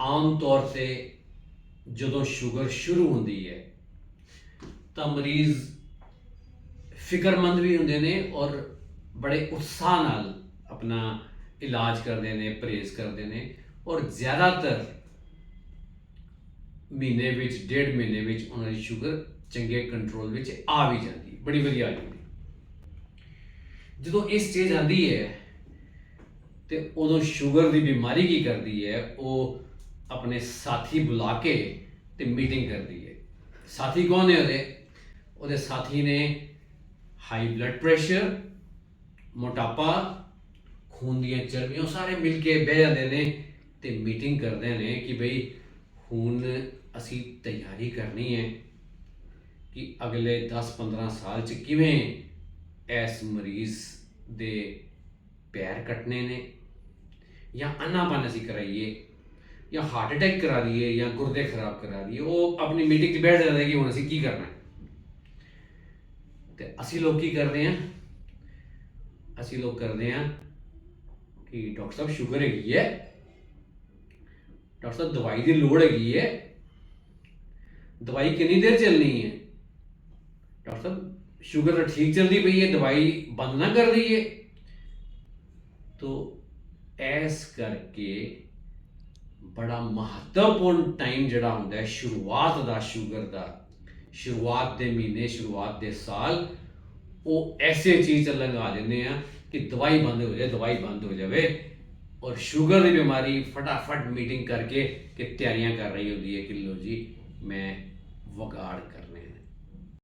ਆਮ ਤੌਰ ਤੇ ਜਦੋਂ ਸ਼ੂਗਰ ਸ਼ੁਰੂ ਹੁੰਦੀ ਹੈ, ਤਾਂ ਮਰੀਜ਼ ਫਿਕਰਮੰਦ ਵੀ ਹੁੰਦੇ ਨੇ ਔਰ ਬੜੇ ਉਤਸ਼ਾਹ ਨਾਲ ਆਪਣਾ ਇਲਾਜ ਕਰਦੇ ਨੇ, ਪਰਹੇਜ਼ ਕਰਦੇ ਨੇ ਔਰ ਜ਼ਿਆਦਾਤਰ ਮਹੀਨੇ ਵਿੱਚ, ਡੇਢ ਮਹੀਨੇ ਵਿੱਚ ਉਹਨਾਂ ਦੀ ਸ਼ੂਗਰ ਚੰਗੇ ਕੰਟਰੋਲ ਵਿੱਚ ਆ ਵੀ ਜਾਂਦੀ, ਬੜੀ ਵਧੀਆ ਆ ਜਾਂਦੀ। ਜਦੋਂ ਇਹ ਸਟੇਜ ਆਂਦੀ ਹੈ ਤੇ ਉਦੋਂ ਸ਼ੂਗਰ ਦੀ ਬਿਮਾਰੀ ਕੀ ਕਰਦੀ ਹੈ, ਉਹ ਆਪਣੇ ਸਾਥੀ ਬੁਲਾ ਕੇ ਤੇ ਮੀਟਿੰਗ ਕਰਦੀ ਹੈ ਸਾਥੀ ਕੌਣ ਨੇ ਉਹਦੇ? ਉਹਦੇ ਸਾਥੀ ਨੇ ਹਾਈ ਬਲੱਡ ਪ੍ਰੈਸ਼ਰ ਮੋਟਾਪਾ, ਖੂਨ ਦੀਆਂ ਚਰਬੀਆਂ, ਉਹ ਸਾਰੇ ਮਿਲ ਕੇ ਬਹਿ ਜਾਂਦੇ ਨੇ ਤੇ ਮੀਟਿੰਗ ਕਰਦੇ ਨੇ ਕਿ ਭਈ ਹੁਣ ਅਸੀਂ ਤਿਆਰੀ ਕਰਨੀ ਹੈ ਕਿ ਅਗਲੇ 10-15 ਸਾਲ ਚ ਕਿਵੇਂ ਇਸ ਮਰੀਜ਼ ਦੇ ਪੈਰ ਕੱਟਣੇ ਨੇ ਜਾਂ ਅਨਾਪਨ ਅਸੀਂ ਕਰਾਈਏ। ਜਾਂ ਹਾਰਟ ਅਟੈਕ ਕਰਾ ਦਈਏ ਜਾਂ ਗੁਰਦੇ ਖਰਾਬ ਕਰਾ ਦਈਏ, ਉਹ ਆਪਣੀ ਮੀਟਿੰਗ 'ਚ ਬੈਠ ਜਾਂਦੇ ਕਿ ਹੁਣ ਅਸੀਂ ਕੀ ਕਰਨਾ ਤੇ ਅਸੀਂ ਲੋਕ ਕੀ ਕਰਦੇ ਹਾਂ? ਅਸੀਂ ਲੋਕ ਕਰਦੇ ਹਾਂ ਕਿ ਡਾਕਟਰ ਸਾਹਿਬ ਸ਼ੂਗਰ ਹੈਗੀ ਹੈ, ਡਾਕਟਰ ਸਾਹਿਬ ਦਵਾਈ ਦੀ ਲੋੜ ਹੈਗੀ ਹੈ। ਦਵਾਈ ਕਿੰਨੀ ਦੇਰ ਚੱਲਣੀ ਹੈ? ਡਾਕਟਰ ਸਾਹਿਬ ਸ਼ੂਗਰ ਤਾਂ ਠੀਕ ਚੱਲਦੀ ਪਈ ਹੈ, ਦਵਾਈ ਬੰਦ ਨਾ ਕਰ ਦਈਏ। ਤੋ ਐਸ ਕਰਕੇ ਬੜਾ ਮਹੱਤਵਪੂਰਨ ਟਾਈਮ ਜਿਹੜਾ ਹੁੰਦਾ ਹੈ, ਸ਼ੁਰੂਆਤ ਦਾ, ਸ਼ੂਗਰ ਦਾ। ਸ਼ੁਰੂਆਤ ਦੇ ਮਹੀਨੇ, ਸ਼ੁਰੂਆਤ ਦੇ ਸਾਲ, ਉਹ ਐਸੇ ਚੀਜ਼ ਚ ਲੰਘਾ ਦਿੰਦੇ ਆ ਕਿ ਦਵਾਈ ਬੰਦ ਹੋ ਜਾਏ, ਦਵਾਈ ਬੰਦ ਹੋ ਜਾਵੇ ਔਰ ਸ਼ੂਗਰ ਦੀ ਬਿਮਾਰੀ ਫਟਾਫਟ ਮੀਟਿੰਗ ਕਰਕੇ ਕਿ ਤਿਆਰੀਆਂ ਕਰ ਰਹੀ ਹੁੰਦੀ ਹੈ ਕਿ ਲੋ ਜੀ, ਮੈਂ ਵਗਾੜ ਕਰਨੇ ਨੇ।